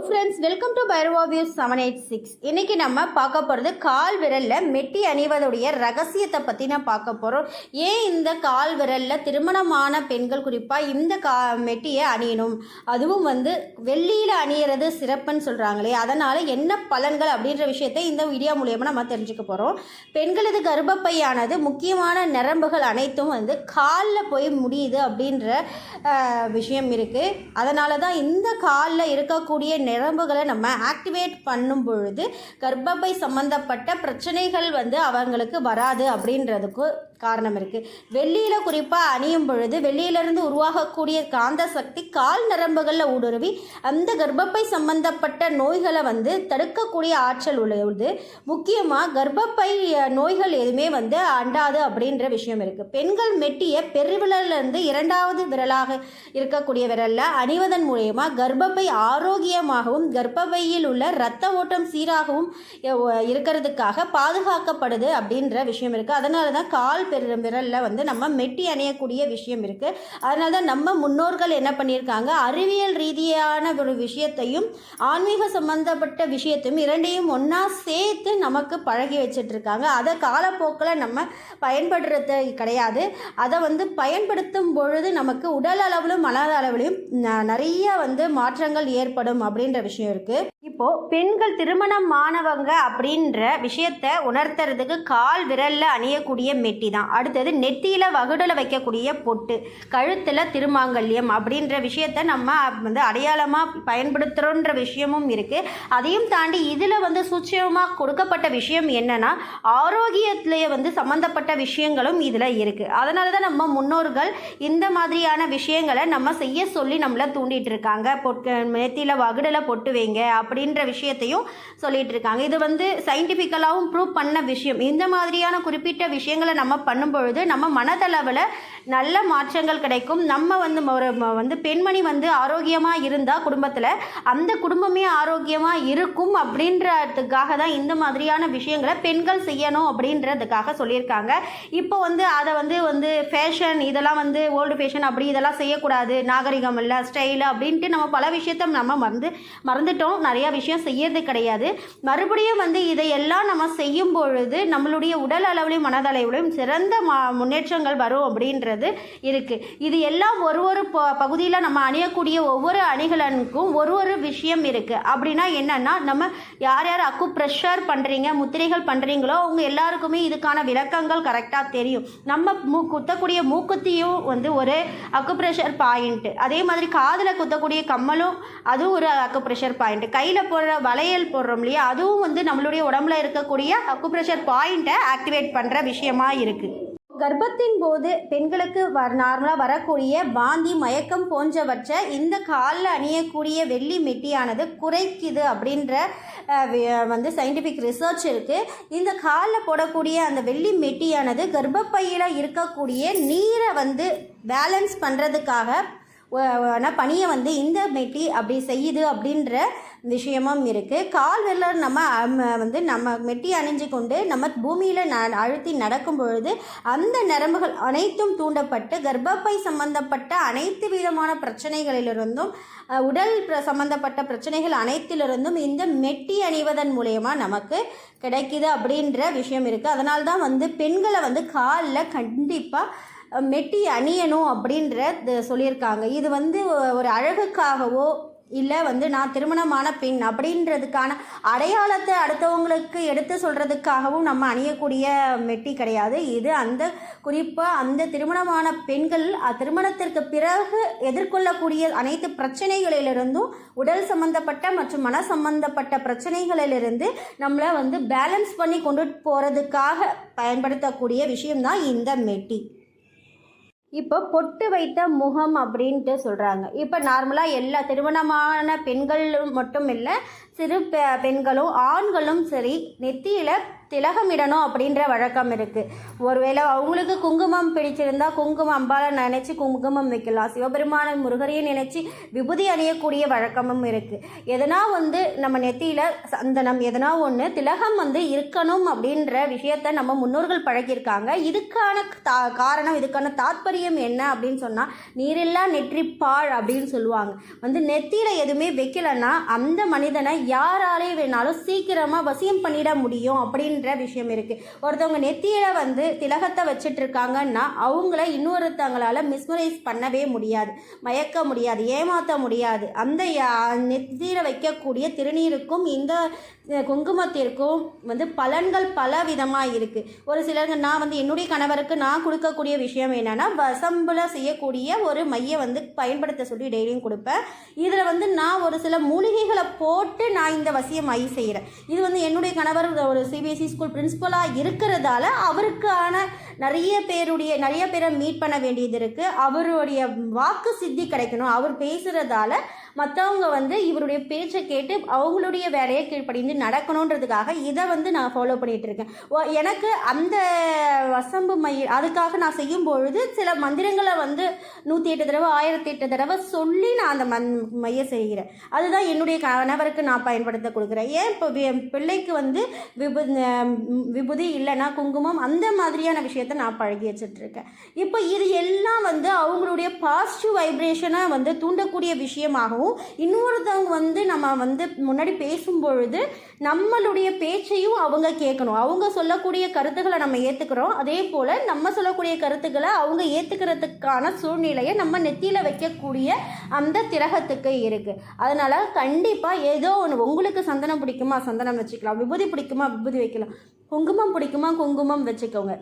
Friends welcome to பைரவாவியூ seven eight six இன்னைக்கு நம்ம பார்க்க போகிறது கால் விரலில் மெட்டி அணிவதுடைய ரகசியத்தை பற்றி நான் பார்க்க போகிறோம் ஏன் இந்த கால் விரலில் திருமணமான பெண்கள் குறிப்பாக இந்த கா மெட்டியை அணியணும்? அதுவும் வந்து வெள்ளியில் அணியிறது சிறப்புன்னு சொல்கிறாங்களே அதனால் என்ன பலன்கள் அப்படின்ற விஷயத்தை இந்த வீடியோ மூலியமாக நம்ம தெரிஞ்சுக்க போகிறோம் பெண்களது கர்ப்பப்பையானது முக்கியமான நரம்புகள் அனைத்தும் வந்து காலில் போய் முடியுது அப்படின்ற விஷயம் இருக்குது அதனால தான் இந்த காலில் இருக்கக்கூடிய நரம்புகளை நம்ம ஆக்டிவேட் பண்ணும் பொழுது கர்ப்பப்பை சம்மந்தப்பட்ட பிரச்சனைகள் வந்து அவங்களுக்கு வராது அப்படின்றதுக்கு காரணம் இருக்குது வெள்ளியில் குறிப்பாக அணியும் பொழுது வெள்ளியிலிருந்து உருவாகக்கூடிய காந்த சக்தி கால் நரம்புகளில் ஊடுருவி அந்த கர்ப்பப்பை சம்பந்தப்பட்ட நோய்களை வந்து தடுக்கக்கூடிய ஆற்றல் உள்ளது. முக்கியமாக கர்ப்பப்பை நோய்கள் எதுவுமே வந்து அண்டாது அப்படின்ற விஷயம் இருக்குது பெண்கள் மெட்டிய பெருவிரலிருந்து இரண்டாவது விரலாக இருக்கக்கூடிய விரலில் அணிவதன் மூலயமா கர்ப்பப்பை ஆரோக்கியமாகவும் கர்ப்பப்பையில் உள்ள இரத்த ஓட்டம் சீராகவும் இருக்கிறதுக்காக பாதுகாக்கப்படுது அப்படின்ற விஷயம் இருக்குது அதனால தான் கால் பெரு விரலில் வந்து நம்ம மெட்டி அணையக்கூடிய விஷயம் இருக்குது அதனால தான் நம்ம முன்னோர்கள் என்ன பண்ணியிருக்காங்க? அறிவியல் ரீதியான ஒரு விஷயத்தையும் ஆன்மீக சம்பந்தப்பட்ட விஷயத்தையும் இரண்டையும் ஒன்றா சேர்த்து நமக்கு பழகி வச்சிட்ருக்காங்க. அதை காலப்போக்கில் நம்ம பயன்படுறது கிடையாது. அதை வந்து பயன்படுத்தும் பொழுது நமக்கு உடல் அளவிலும் மன அளவிலும் நிறைய வந்து மாற்றங்கள் ஏற்படும் அப்படின்ற விஷயம் இருக்குது இப்போது பெண்கள் திருமணம் மாணவங்க அப்படின்ற விஷயத்தை உணர்த்துறதுக்கு கால் விரலில் அணியக்கூடிய மெட்டி தான். அடுத்தது நெத்தியில் வகுடில் வைக்கக்கூடிய பொட்டு கழுத்தில் திருமாங்கல்யம் அப்படின்ற விஷயத்த நம்ம வந்து அடையாளமாக பயன்படுத்துகிறோன்ற விஷயமும் இருக்குது அதையும் தாண்டி இதில் வந்து சூட்சமா கொடுக்கப்பட்ட விஷயம் என்னென்னா ஆரோக்கியத்திலேயே வந்து சம்மந்தப்பட்ட விஷயங்களும் இதில் இருக்குது அதனால தான் நம்ம முன்னோர்கள் இந்த மாதிரியான விஷயங்களை நம்ம செய்ய சொல்லி நம்மளை தூண்டிகிட்டு இருக்காங்க. பொட்டு நெத்தியில் வகுடில் பொட்டு வைங்க அப்படின்ற விஷயத்தையும் சொல்லிகிட்டு இருக்காங்க. இது வந்து சயின்டிஃபிக்கலாகவும் ப்ரூவ் பண்ண விஷயம். இந்த மாதிரியான குறிப்பிட்ட விஷயங்களை நம்ம பண்ணும் பொழுது நம்ம மனதளவில் நல்ல மாற்றங்கள் கிடைக்கும். நம்ம வந்து ஒரு ம- வந்து பெண்மணி வந்து ஆரோக்கியமாக இருந்தால் குடும்பத்தில் அந்த குடும்பமே ஆரோக்கியமாக இருக்கும் அப்படின்றதுக்காக தான் இந்த மாதிரியான விஷயங்களை பெண்கள் செய்யணும் அப்படின்றதுக்காக சொல்லியிருக்காங்க. இப்போ வந்து அதை வந்து வந்து ஃபேஷன் இதெல்லாம் வந்து ஓல்டு ஃபேஷன் அப்படி இதெல்லாம் செய்யக்கூடாது. நாகரிகம் இல்லை ஸ்டைலு அப்படின்ட்டு நம்ம பல விஷயத்த நம்ம மறந்து மறந்துட்டோம். நிறையா விஷயம் செய்யறது கிடையாது. மறுபடியும் வந்து இதையெல்லாம் நம்ம செய்யும் பொழுது நம்மளுடைய உடல் அளவிலையும் மனதளவிலையும் சிறந்த மா முன்னேற்றங்கள் வரும் அப்படின்றது இருக்குது இது எல்லாம் ஒரு ஒரு ப பகுதியில் நம்ம அணியக்கூடிய ஒவ்வொரு அணிகலனுக்கும் ஒரு ஒரு விஷயம் இருக்குது அப்படின்னா என்னென்னா நம்ம யார் யார் அக்கு ப்ரெஷர் பண்ணுறீங்க முத்திரைகள் பண்ணுறீங்களோ அவங்க எல்லாருக்குமே இதுக்கான விளக்கங்கள் கரெக்டாக தெரியும். நம்ம மூ குத்தக்கூடிய மூக்குத்தியும் வந்து ஒரு அக்கு ப்ரெஷர் பாயிண்ட்டு அதே மாதிரி காதில் குத்தக்கூடிய கம்மலும் அதுவும் ஒரு அக்கு ப்ரெஷர் பாயிண்ட்டு கையில் போடுற வளையல் போடுறோம் இல்லையா அதுவும் வந்து நம்மளுடைய உடம்புல இருக்கக்கூடிய அக்கு ப்ரெஷர் பாயிண்ட்டை ஆக்டிவேட் பண்ணுற விஷயமா இருக்குது கர்ப்பத்தின் போது பெண்களுக்கு வ நார்மலாக வரக்கூடிய வாந்தி மயக்கம் போன்றவற்றை இந்த காலில் அணியக்கூடிய வெள்ளி மெட்டியானது குறைக்குது அப்படின்ற வந்து சயின்டிஃபிக் ரிசர்ச் இருக்குது இந்த காலில் போடக்கூடிய அந்த வெள்ளி மெட்டியானது கர்ப்பப்பையில் இருக்கக்கூடிய நீரை வந்து பேலன்ஸ் பண்ணுறதுக்காக ஆனால் பணியை வந்து இந்த மெட்டி அப்படி செய்யுது அப்படின்ற விஷயமும் இருக்குது கால் விரலர் நம்ம வந்து நம்ம மெட்டி அணிஞ்சு கொண்டு நம்ம பூமியில் ந அழுத்தி நடக்கும் பொழுது அந்த நரம்புகள் அனைத்தும் தூண்டப்பட்டு கர்ப்பப்பை சம்பந்தப்பட்ட அனைத்து விதமான பிரச்சனைகளிலிருந்தும் உடல் பிர- சம்பந்தப்பட்ட பிரச்சனைகள் அனைத்திலிருந்தும் இந்த மெட்டி அணிவதன் மூலயமா நமக்கு கிடைக்குது அப்படின்ற விஷயம் இருக்குது அதனால்தான் வந்து பெண்களை வந்து காலில் கண்டிப்பாக மெட்டி அணியணும் அப்படின்ற சொல்லியிருக்காங்க. இது வந்து ஒரு அழகுக்காகவோ இல்லை வந்து நான் திருமணமான பெண் அப்படின்றதுக்கான அடையாளத்தை அடுத்தவங்களுக்கு எடுத்து சொல்கிறதுக்காகவும் நம்ம அணியக்கூடிய மெட்டி கிடையாது. இது அந்த குறிப்பாக அந்த திருமணமான பெண்கள் அ- திருமணத்திற்கு பிறகு எதிர்கொள்ளக்கூடிய அனைத்து பிரச்சனைகளிலிருந்தும் உடல் சம்பந்தப்பட்ட மற்றும் மன சம்பந்தப்பட்ட பிரச்சனைகளிலிருந்து நம்மளை வந்து பேலன்ஸ் பண்ணி கொண்டு போகிறதுக்காக பயன்படுத்தக்கூடிய விஷயம்தான் இந்த மெட்டி. இப்போ பொட்டு வைத்த முகம் அப்படின்ட்டு சொல்கிறாங்க இப்போ நார்மலாக எல்லா திருமணமான பெண்களும் மட்டும் இல்லை சிறு பெ பெண்களும் ஆண்களும் சரி நெத்தியில் திலகமிடணும் அப்படின்ற வழக்கம் இருக்குது ஒருவேளை அவங்களுக்கு குங்குமம் பிடிச்சிருந்தா குங்குமம் அம்பாலை நினச்சி குங்குமம் வைக்கலாம். சிவபெருமான முருகரையும் நினச்சி விபூதி அணியக்கூடிய வழக்கமும் இருக்குது எதனா வந்து நம்ம நெத்தியில் சந்தனம் எதனா ஒன்று திலகம் வந்து இருக்கணும் அப்படின்ற விஷயத்த நம்ம முன்னோர்கள் பழகியிருக்காங்க. இதுக்கான தா காரணம் இதுக்கான தாத்பரியம் என்ன அப்படின்னு சொன்னால் நீரில்லா நெற்றிப்பாழ் அப்படின்னு சொல்லுவாங்க. வந்து நெத்தியில் எதுவுமே வைக்கலன்னா அந்த மனிதனை யாராலே வேணாலும் சீக்கிரமாக வசியம் பண்ணிட முடியும் அப்படின்ற விஷயம் இருக்குது ஒருத்தவங்க நெத்தியில் வந்து திலகத்தை வச்சுட்டு இருக்காங்கன்னா அவங்கள இன்னொருத்தவங்களால் மிஸ்மரைஸ் பண்ணவே முடியாது. மயக்க முடியாது ஏமாற்ற முடியாது. அந்த நெத்தியில் வைக்கக்கூடிய திருநீருக்கும் இந்த குங்குமத்திற்கும் வந்து பலன்கள் பல விதமாக இருக்குது ஒரு சிலருங்க நான் வந்து என்னுடைய கணவருக்கு நான் கொடுக்கக்கூடிய விஷயம் என்னென்னா வசம்புல செய்யக்கூடிய ஒரு மையை வந்து பயன்படுத்த சொல்லி டெய்லியும் கொடுப்பேன். இதில் வந்து நான் ஒரு சில மூலிகைகளை போட்டு நான் இந்த வசிய மை செய்கிறேன் இது வந்து என்னுடைய கணவர் ஒரு சிபிஎஸ்சி ஸ்கூல் பிரின்ஸிபலாக இருக்கிறதால அவருக்கான நிறைய பேருடைய நிறைய பேரை மீட் பண்ண வேண்டியது இருக்குது அவருடைய வாக்கு சித்தி கிடைக்கணும். அவர் பேசுகிறதால மற்றவங்க வந்து இவருடைய பேச்சை கேட்டு அவங்களுடைய வேலையை கீழ்ப்படிந்து நடக்கணுன்றதுக்காக இதை வந்து நான் ஃபாலோ பண்ணிகிட்டு இருக்கேன் ஓ- எனக்கு அந்த வசம்பு மை அதுக்காக நான் செய்யும் பொழுது சில மந்திரங்களை வந்து நூற்றி எட்டு தடவை ஆயிரத்தி எட்டு தடவை சொல்லி நான் அந்த மண் மைய செய்கிறேன். அதுதான் என்னுடைய கணவருக்கு நான் பயன்படுத்த கொடுக்குறேன். ஏன் இப்போ பிள்ளைக்கு வந்து விபு விபுதி விபூதி இல்லைன்னா குங்குமம் அந்த மாதிரியான விஷயத்த நான் பழகி வச்சிட்ருக்கேன் இப்போ இது எல்லாம் வந்து அவங்களுடைய பாசிட்டிவ் வைப்ரேஷனை வந்து தூண்டக்கூடிய விஷயமாகவும் இன்னொருத்தவங்க வந்து நம்ம வந்து முன்னாடி பேசும் பொழுது நம்மளுடைய பேச்சையும் அவங்க கேட்கணும். அவங்க சொல்லக்கூடிய கருத்துக்களை நம்ம ஏற்றுக்கிறோம் அதே போல் நம்ம சொல்லக்கூடிய கருத்துக்களை அவங்க ஏற்றுக்கிறதுக்கான சூழ்நிலையை நம்ம நெத்தியில் வைக்கக்கூடிய அந்த திரகத்துக்கு இருக்குது அதனால் கண்டிப்பாக ஏதோ ஒன்று உங்களுக்கு சந்தனம் பிடிக்குமா? சந்தனம் வச்சுக்கலாம். விபூதி பிடிக்குமா? விபூதி வைக்கலாம். குங்குமம் பிடிக்குமா? குங்குமம் வச்சுக்கோங்க.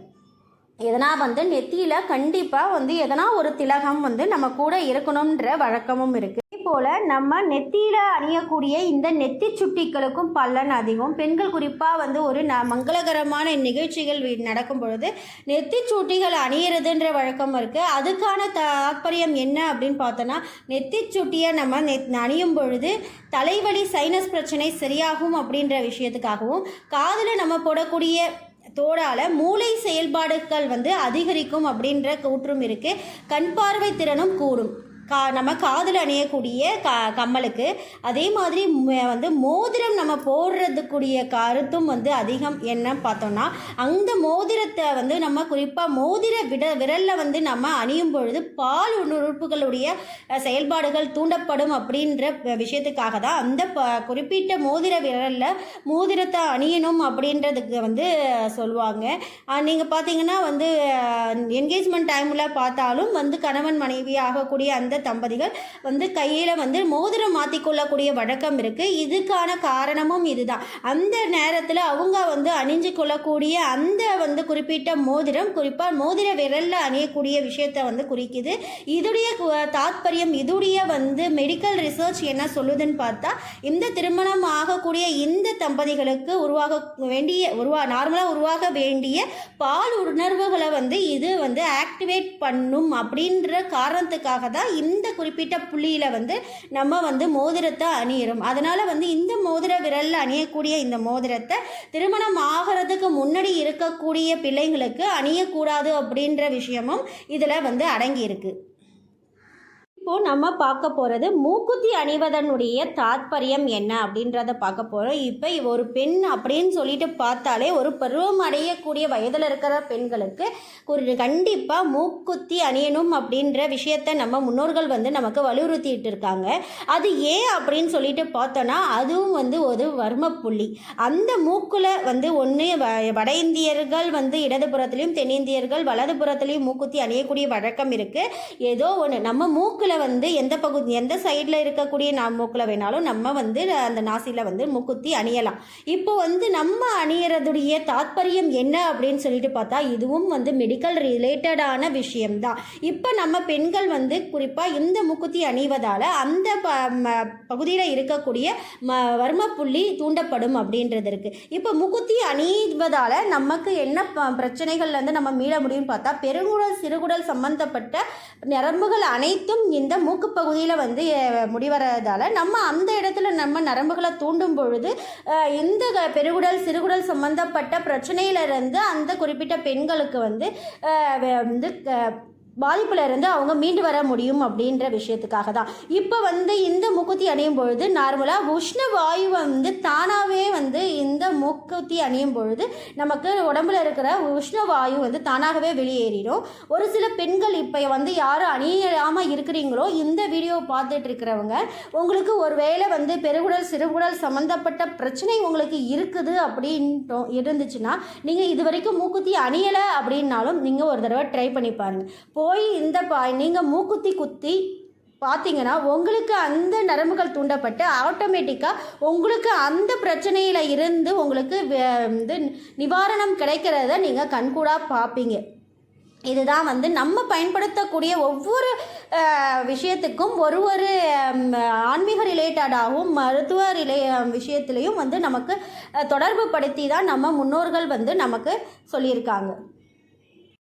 எதனா வந்து நெத்தியில் கண்டிப்பாக வந்து எதனா ஒரு திலகம் வந்து நம்ம கூட இருக்கணுன்ற வழக்கமும் இருக்குது போல் நம்ம நெத்தியில் அணியக்கூடிய இந்த நெத்தி சுட்டிகளுக்கும் பலன் அதிகம். பெண்கள் குறிப்பாக வந்து ஒரு ந மங்களகரமான நிகழ்ச்சிகள் நடக்கும் பொழுது நெத்தி சுட்டிகள் அணியிறதுன்ற வழக்கம் இருக்குது அதுக்கான தாற்பயம் என்ன அப்படின்னு பார்த்தோன்னா நெத்தி சுட்டியை நம்ம நெத் அணியும் பொழுது தலைவலி சைனஸ் பிரச்சனை சரியாகும் அப்படின்ற விஷயத்துக்காகவும் காதில் நம்ம போடக்கூடிய தோடால மூளை செயல்பாடுகள் வந்து அதிகரிக்கும் அப்படின்ற கூற்றும் இருக்கு. கண் பார்வை திறனும் கூடும். கா நம்ம காதில் அணியக்கூடிய க கம்மலுக்கு அதே மாதிரி வந்து மோதிரம் நம்ம போடுறதுக்குரிய கருத்தும் வந்து அதிகம். என்ன பார்த்தோம்னா அந்த மோதிரத்தை வந்து நம்ம குறிப்பாக மோதிர விட விரலில் வந்து நம்ம அணியும் பொழுது பால் உறுப்புகளுடைய செயல்பாடுகள் தூண்டப்படும் அப்படின்ற விஷயத்துக்காக தான் அந்த ப குறிப்பிட்ட மோதிர விரலில் மோதிரத்தை அணியணும் அப்படின்றதுக்கு வந்து சொல்லுவாங்க. நீங்கள் பார்த்தீங்கன்னா வந்து என்கேஜ்மெண்ட் டைமில் பார்த்தாலும் வந்து கணவன் மனைவி ஆகக்கூடிய அந்த தம்பதிகள் வந்து கையில் வந்து மோதிரம் மாற்றிக்கொள்ளக்கூடிய வழக்கம் இருக்குது இதுக்கான காரணமும் இதுதான். அந்த நேரத்தில் அவங்க வந்து அணிஞ்சு கொள்ளக்கூடிய அந்த வந்து குறிப்பிட்ட மோதிரம் குறிப்பாக மோதிர விரலில் அணியக்கூடிய விஷயத்தை வந்து குறிக்குது. இதுடைய தாத்பரியம் இதுடைய வந்து மெடிக்கல் ரிசர்ச் என்ன சொல்லுதுன்னு பார்த்தா இந்த திருமணம் ஆகக்கூடிய இந்த தம்பதிகளுக்கு உருவாக வேண்டிய உருவா நார்மலாக உருவாக வேண்டிய பால் உணர்வுகளை வந்து இது வந்து ஆக்டிவேட் பண்ணும் அப்படின்ற காரணத்துக்காக தான் இந்த குறிப்பிட்ட புள்ளியில் வந்து நம்ம வந்து மோதிரத்தை அணியிறோம். அதனால் வந்து இந்த மோதிர விரலில் அணியக்கூடிய இந்த மோதிரத்தை திருமணம் ஆகிறதுக்கு முன்னாடி இருக்கக்கூடிய பிள்ளைங்களுக்கு அணியக்கூடாது அப்படின்ற விஷயமும் இதில் வந்து அடங்கியிருக்கு. இப்போ நம்ம பார்க்க போகிறது மூக்குத்தி அணிவதனுடைய தாத்பரியம் என்ன அப்படின்றத பார்க்க போகிறோம் இப்போ ஒரு பெண் அப்படின்னு சொல்லிட்டு பார்த்தாலே ஒரு பருவம் அடையக்கூடிய வயதில் இருக்கிற பெண்களுக்கு ஒரு கண்டிப்பாக மூக்குத்தி அணியணும் அப்படின்ற விஷயத்த நம்ம முன்னோர்கள் வந்து நமக்கு வலியுறுத்திட்டு இருக்காங்க. அது ஏன் அப்படின்னு சொல்லிட்டு பார்த்தோன்னா அதுவும் வந்து ஒரு வர்ம புள்ளி அந்த மூக்கில் வந்து ஒன்று வட இந்தியர்கள் வந்து இடதுபுறத்துலையும் தென்னிந்தியர்கள் வலதுபுறத்துலையும் மூக்குத்தி அணியக்கூடிய வழக்கம் இருக்குது ஏதோ ஒன்று நம்ம மூக்கில் வந்து எந்த பகுதி எந்த சைடில் இருக்கக்கூடிய நா மூக்கில் வேணாலும் நம்ம வந்து அந்த நாசியில் வந்து மூக்குத்தி அணியலாம். இப்போ வந்து நம்ம அணியறதுடைய தாத்பரியம் என்ன அப்படின்னு சொல்லிட்டு பார்த்தா இதுவும் வந்து மெடிக்கல் ரிலேட்டடான விஷயம்தான். இப்போ நம்ம பெண்கள் வந்து குறிப்பாக இந்த மூக்குத்தி அணிவதால் அந்த ப பகுதியில் இருக்கக்கூடிய ம வர்ம புள்ளி தூண்டப்படும் அப்படின்றது இருக்குது இப்போ மூக்குத்தி அணிவதால் நமக்கு என்ன பிரச்சனைகள்லேருந்து நம்ம மீள முடியும்னு பார்த்தா பெருங்குடல் சிறுகுடல் சம்பந்தப்பட்ட நரம்புகள் அனைத்தும் இந்த இந்த மூக்கு பகுதியில் வந்து அஹ், முடிவறதால நம்ம அந்த இடத்துல நம்ம நரம்புகளை தூண்டும் பொழுது இந்த க- பெருகுடல் சிறுகுடல் சம்பந்தப்பட்ட பிரச்சனையிலிருந்து அந்த குறிப்பிட்ட பெண்களுக்கு வந்து வந்து பாதிப்பில் இருந்து அவங்க மீண்டு வர முடியும் அப்படின்ற விஷயத்துக்காக தான். இப்போ வந்து இந்த மூக்குத்தி அணியும் பொழுது நார்மலாக உஷ்ண வாயு வந்து தானாகவே வந்து இந்த மூக்குத்தி அணியும் பொழுது நமக்கு உடம்புல இருக்கிற உஷ்ண வாயு வந்து தானாகவே வெளியேறிடும். ஒரு சில பெண்கள் இப்போ வந்து யாரும் அணியாமல் இருக்கிறீங்களோ இந்த வீடியோ பார்த்துட்டு இருக்கிறவங்க உங்களுக்கு ஒருவேளை வந்து பெருகுடல் சிறுகுடல் சம்மந்தப்பட்ட பிரச்சனை உங்களுக்கு இருக்குது அப்படின்ட்டு இருந்துச்சுன்னா நீங்கள் இது வரைக்கும் மூக்குத்தி அணியலை அப்படின்னாலும் நீங்கள் ஒரு தடவை ட்ரை பண்ணி பாருங்கள் போய் இந்த பா நீங்கள் மூக்குத்தி குத்தி பார்த்தீங்கன்னா உங்களுக்கு அந்த நரம்புகள் தூண்டப்பட்டு ஆட்டோமேட்டிக்காக உங்களுக்கு அந்த பிரச்சனையில் இருந்து உங்களுக்கு வே- வந்து நிவாரணம் கிடைக்கிறத நீங்கள் கண்கூடாக பார்ப்பீங்க இதுதான் வந்து நம்ம பயன்படுத்தக்கூடிய ஒவ்வொரு விஷயத்துக்கும் ஒரு ஒரு ஆன்மீக ரிலேட்டடாகவும் மருத்துவ ரிலே விஷயத்துலேயும் வந்து நமக்கு தொடர்பு படுத்தி தான் நம்ம முன்னோர்கள் வந்து நமக்கு சொல்லியிருக்காங்க.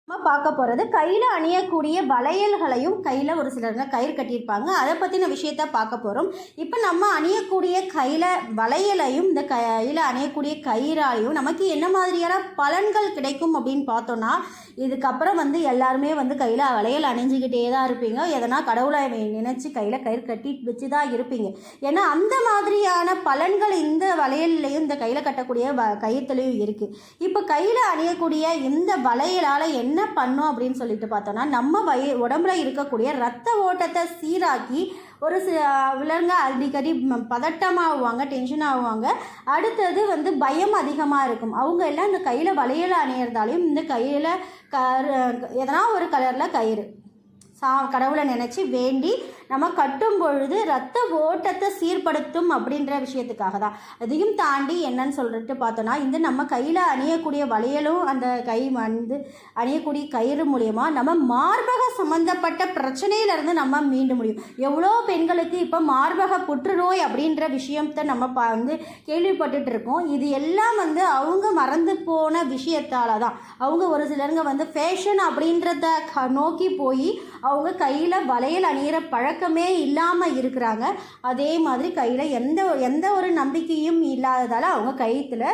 நம்ம பார்க்க போகிறது கையில் அணியக்கூடிய வளையல்களையும் கையில் ஒரு சிலருங்க கயிறு கட்டியிருப்பாங்க. அதை பற்றின விஷயத்த பார்க்க போகிறோம் இப்போ நம்ம அணியக்கூடிய கையில் வளையலையும் இந்த கையில் அணியக்கூடிய கயிறாலையும் நமக்கு என்ன மாதிரியான பலன்கள் கிடைக்கும் அப்படின்னு பார்த்தோன்னா இதுக்கப்புறம் வந்து எல்லாருமே வந்து கையில் வளையல் அணிஞ்சிக்கிட்டே தான் இருப்பீங்க. எதனா கடவுளை நினச்சி கையில் கயிறு கட்டி வச்சு தான் இருப்பீங்க. ஏன்னா அந்த மாதிரியான பலன்கள் இந்த வளையல்லையும் இந்த கையில் கட்டக்கூடிய வ கயிற்றுலையும் இருக்குது இப்போ கையில் அணியக்கூடிய இந்த வளையலால் என்ன பண்ணும் அப்படின்னு சொல்லிட்டு பார்த்தோன்னா நம்ம வய உடம்புல இருக்கக்கூடிய ரத்த ஓட்டத்தை சீராக்கி ஒரு சில விலங்க அடிக்கடி ம- பதட்டமாகுவாங்க டென்ஷன் ஆகுவாங்க. அடுத்தது வந்து பயம் அதிகமாக இருக்கும். அவங்க எல்லாம் இந்த கையில் வளையல் அணியிறதாலையும் இந்த கையில் கரு எதனா ஒரு கலரில் கயிறு. சா கடவுளை நினச்சி வேண்டி நம்ம கட்டும் பொழுது ரத்த ஓட்டத்தை சீர்படுத்தும் அப்படின்ற விஷயத்துக்காக தான் அதையும் தாண்டி என்னன்னு சொல்லிட்டு பார்த்தோன்னா இந்த நம்ம கையில் அணியக்கூடிய வளையலும் அந்த கை வந்து அணியக்கூடிய கயிறு மூலயமா நம்ம மார்பக சம்மந்தப்பட்ட பிரச்சனையிலேருந்து நம்ம மீண்டு முடியும். எவ்வளோ பெண்களுக்கு இப்போ மார்பக புற்றுநோய் அப்படின்ற விஷயத்தை நம்ம பா வந்து கேள்விப்பட்டுட்டு இருக்கோம். இது எல்லாம் வந்து அவங்க மறந்து போன விஷயத்தால தான் அவங்க ஒரு சிலருங்க வந்து ஃபேஷன் அப்படின்றத க- நோக்கி போய் அவங்க கையில் வளையல் அணியிற பழக்கம் இல்லாமல் இருக்கிறாங்க. அதே மாதிரி கையில் எந்த எந்த ஒரு நம்பிக்கையும் இல்லாததால் அவங்க கயிற்றுல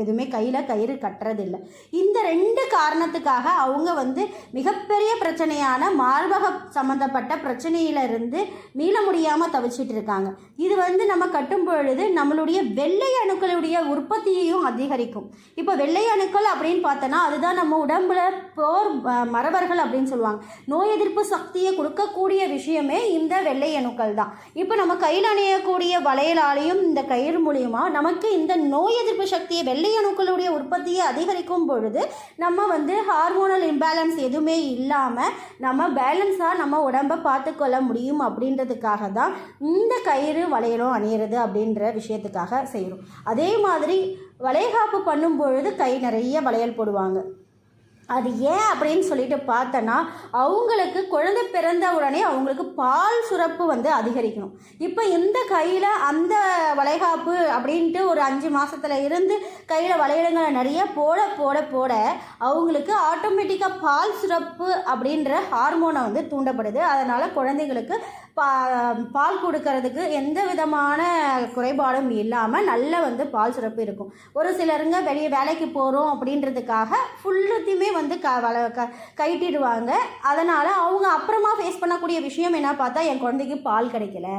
எதுவுமே கையில் கயிறு கட்டுறதில்லை. இந்த ரெண்டு காரணத்துக்காக அவங்க வந்து மிகப்பெரிய பிரச்சனையான மார்பக சம்மந்தப்பட்ட பிரச்சனையிலிருந்து மீள முடியாமல் தவிச்சிட்டு இருக்காங்க. இது வந்து நம்ம கட்டும் பொழுது நம்மளுடைய வெள்ளை அணுக்களுடைய உற்பத்தியையும் அதிகரிக்கும். இப்போ வெள்ளை அணுக்கள் அப்படின்னு பார்த்தோன்னா அதுதான் நம்ம உடம்புல போர் மரபர்கள் அப்படின்னு சொல்லுவாங்க. நோய் எதிர்ப்பு சக்தியை கொடுக்கக்கூடிய விஷயமே இந்த வெள்ளை அணுக்கள் தான். இப்போ நம்ம கையில் அணியக்கூடிய வளையலாலையும் இந்த கயிறு மூலியமாக நமக்கு இந்த நோய் எதிர்ப்பு சக்தியை வெள்ளை அணுக்களுடைய உற்பத்தியை அதிகரிக்கும் பொழுது நம்ம வந்து ஹார்மோனல் இம்பேலன்ஸ் எதுவுமே இல்லாமல் நம்ம பேலன்ஸாக நம்ம உடம்பை பார்த்துக்கொள்ள முடியும் அப்படின்றதுக்காக தான் இந்த கயிறு வளையலும் அணியிறது அப்படின்ற விஷயத்துக்காக செய்கிறோம் அதே மாதிரி வளைகாப்பு பண்ணும் பொழுது கை நிறைய வளையல் போடுவாங்க. அது ஏன் அப்படின்னு சொல்லிட்டு பார்த்தோன்னா அவங்களுக்கு குழந்தை பிறந்த உடனே அவங்களுக்கு பால் சுரப்பு வந்து அதிகரிக்கணும். இப்போ இந்த கையில் அந்த வளைகாப்பு அப்படின்ட்டு ஒரு அஞ்சு மாதத்தில் இருந்து கையில் வளையலுங்களை நிறைய போட போட போட அவங்களுக்கு ஆட்டோமேட்டிக்காக பால் சுரப்பு அப்படின்ற ஹார்மோனை வந்து தூண்டப்படுது. அதனால் குழந்தைங்களுக்கு பா பால் கொடுக்கறதுக்கு எந்த விதமான குறைபாடும் இல்லாமல் நல்ல வந்து பால் சுரப்பு இருக்கும். ஒரு சிலருங்க வெளியே வேலைக்கு போகிறோம் அப்படின்றதுக்காக ஃபுல்லுத்தையுமே வந்து க வள க கைட்டிடுவாங்க அதனால் அவங்க அப்புறமா ஃபேஸ் பண்ணக்கூடிய விஷயம் என்ன பார்த்தா என் குழந்தைக்கு பால் கிடைக்கல.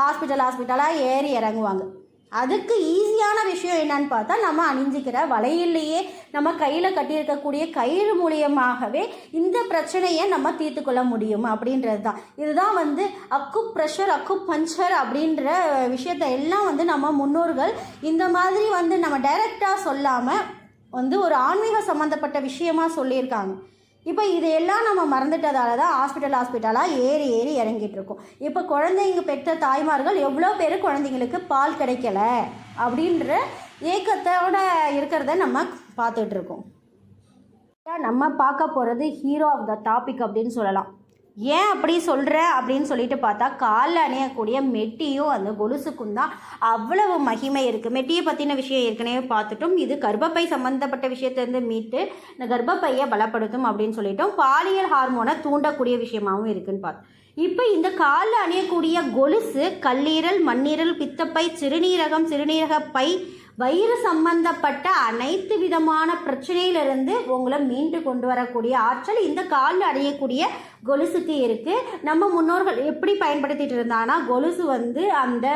ஹாஸ்பிட்டல் ஹாஸ்பிட்டலாக ஏறி இறங்குவாங்க. அதுக்கு ஈஸியான விஷயம் என்னன்னு பார்த்தா நம்ம அணிஞ்சிக்கிற வலையிலேயே நம்ம கையில் கட்டியிருக்கக்கூடிய கயிறு மூலியமாகவே இந்த பிரச்சனையை நம்ம தீர்த்துக்கொள்ள முடியும் அப்படின்றது தான். இதுதான் வந்து அக்கு ப்ரெஷர் அக்கு பஞ்சர் அப்படின்ற விஷயத்தை எல்லாம் வந்து நம்ம முன்னோர்கள் இந்த மாதிரி வந்து நம்ம டைரெக்டாக சொல்லாமல் வந்து ஒரு ஆன்மீக சம்மந்தப்பட்ட விஷயமா சொல்லியிருக்காங்க. இப்போ இதையெல்லாம் நம்ம மறந்துட்டதால தான் ஹாஸ்பிட்டல் ஹாஸ்பிட்டலாக ஏறி ஏறி இறங்கிட்டு இருக்கோம் இப்போ குழந்தைங்க பெற்ற தாய்மார்கள் எவ்வளோ பேர் குழந்தைங்களுக்கு பால் கிடைக்கல அப்படின்ற ஏக்கத்தோட இருக்கிறத நம்ம பார்த்துட்டு இருக்கோம். நம்ம பார்க்க போகிறது ஹீரோ ஆஃப் த டாபிக் அப்படின்னு சொல்லலாம். ஏன் அப்படி சொல்கிற அப்படின்னு சொல்லிட்டு பார்த்தா காலில் அணியக்கூடிய மெட்டியும் அந்த கொலுசுக்கும் தான் அவ்வளவு மகிமை இருக்குது மெட்டியை பற்றின விஷயம் ஏற்கனவே பார்த்துட்டோம். இது கர்ப்பப்பை சம்மந்தப்பட்ட விஷயத்திலேருந்து மீட்டு இந்த கர்ப்பப்பையை பலப்படுத்தும் அப்படின்னு சொல்லிட்டோம். பாலியல் ஹார்மோனை தூண்டக்கூடிய விஷயமாகவும் இருக்குன்னு பார்த்தோம். இப்போ இந்த காலில் அணியக்கூடிய கொலுசு கல்லீரல் மண்ணீரல் பித்தப்பை சிறுநீரகம் சிறுநீரகப்பை வயிறு சம்பந்தப்பட்ட அனைத்து விதமான பிரச்சனையிலிருந்து உங்களை மீண்டு கொண்டு வரக்கூடிய ஆற்றல் இந்த காலில் அடையக்கூடிய கொலுசுக்கு இருக்குது நம்ம முன்னோர்கள் எப்படி பயன்படுத்திட்டு இருந்தாங்கன்னா கொலுசு வந்து அந்த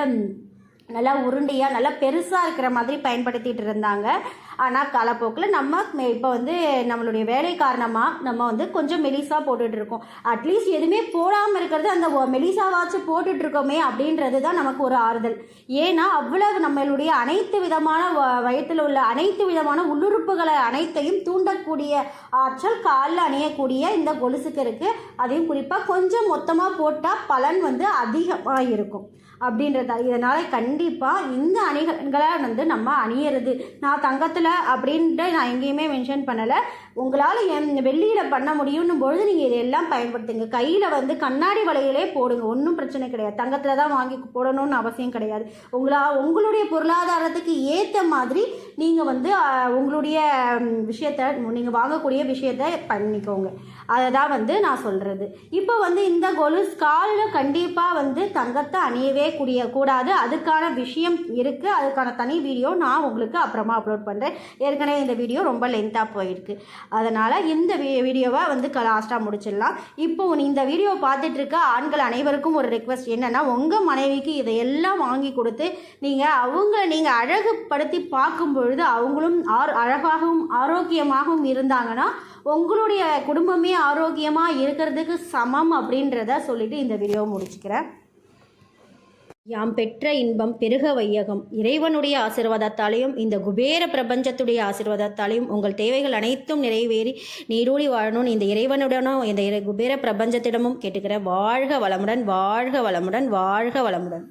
நல்லா உருண்டையாக நல்லா பெருசாக இருக்கிற மாதிரி பயன்படுத்திகிட்டு இருந்தாங்க. ஆனால் காலப்போக்கில் நம்ம இப்போ வந்து நம்மளுடைய வேலை காரணமாக நம்ம வந்து கொஞ்சம் மெலிசாக போட்டுட்ருக்கோம் அட்லீஸ்ட் எதுவுமே போடாமல் இருக்கிறது அந்த மெலிசாவாச்சும் போட்டுட்ருக்கோமே அப்படின்றது தான் நமக்கு ஒரு ஆறுதல். ஏன்னா அவ்வளவு நம்மளுடைய அனைத்து விதமான வ- உள்ள அனைத்து விதமான உள்ளுறுப்புகளை அனைத்தையும் தூண்டக்கூடிய ஆற்றல் காலில் அணியக்கூடிய இந்த கொலுசுக்கு இருக்குது அதையும் குறிப்பாக கொஞ்சம் மொத்தமாக போட்டால் பலன் வந்து அதிகமாக இருக்கும் அப்படின்றத. இதனால் கண்டிப்பாக இந்த அணிகளை வந்து நம்ம அணியிறது. நான் தங்கத்தில் அப்படின்ட்டு நான் எங்கேயுமே மென்ஷன் பண்ணலை. உங்களால் என் வெள்ளியில் பண்ண முடியும்னும் பொழுது நீங்கள் இதையெல்லாம் பயன்படுத்துங்க. கையில் வந்து கண்ணாடி வலையிலே போடுங்க. ஒன்றும் பிரச்சனை கிடையாது. தங்கத்தில் தான் வாங்கி போடணும்னு அவசியம் கிடையாது. உங்களா உங்களுடைய பொருளாதாரத்துக்கு ஏற்ற மாதிரி நீங்கள் வந்து உங்களுடைய விஷயத்தை நீங்கள் வாங்கக்கூடிய விஷயத்தை பண்ணிக்கோங்க. அதை தான் வந்து நான் சொல்கிறது இப்போ வந்து இந்த கொலுஸ் காலில் கண்டிப்பாக வந்து தங்கத்தை அணியவே கூடிய கூடாது. அதுக்கான விஷயம் இருக்குது அதுக்கான தனி வீடியோ நான் உங்களுக்கு அப்புறமா அப்லோட் பண்ணுறேன் ஏற்கனவே இந்த வீடியோ ரொம்ப லென்த்தாக போயிருக்கு. அதனால் இந்த வீடியோவை வந்து லாஸ்ட்டாக முடிச்சிடலாம். இப்போ இந்த வீடியோ பார்த்துட்ருக்க ஆண்கள் அனைவருக்கும் ஒரு ரெக்வஸ்ட் என்னென்னா உங்கள் மனைவிக்கு இதையெல்லாம் வாங்கி கொடுத்து நீங்கள் அவங்கள நீங்கள் அழகுப்படுத்தி பார்க்கும் பொழுது அவங்களும் ஆர் அழகாகவும் ஆரோக்கியமாகவும் இருந்தாங்கன்னா உங்களுடைய குடும்பமே ஆரோக்கியமாக இருக்கிறதுக்கு சமம் அப்படின்றத சொல்லிட்டு இந்த வீடியோவை முடிச்சுக்கிறேன். யாம் பெற்ற இன்பம் பெருக வையகம். இறைவனுடைய ஆசீர்வாதத்தாலையும் இந்த குபேர பிரபஞ்சத்துடைய ஆசீர்வாதத்தாலையும் உங்கள் தேவைகள் அனைத்தும் நிறைவேறி நீரூழி வாழணும்னு இந்த இறைவனுடனும் இந்த இறை குபேர பிரபஞ்சத்திடமும் கேட்டுக்கிறேன் வாழ்க வளமுடன் வாழ்க வளமுடன் வாழ்க வளமுடன்.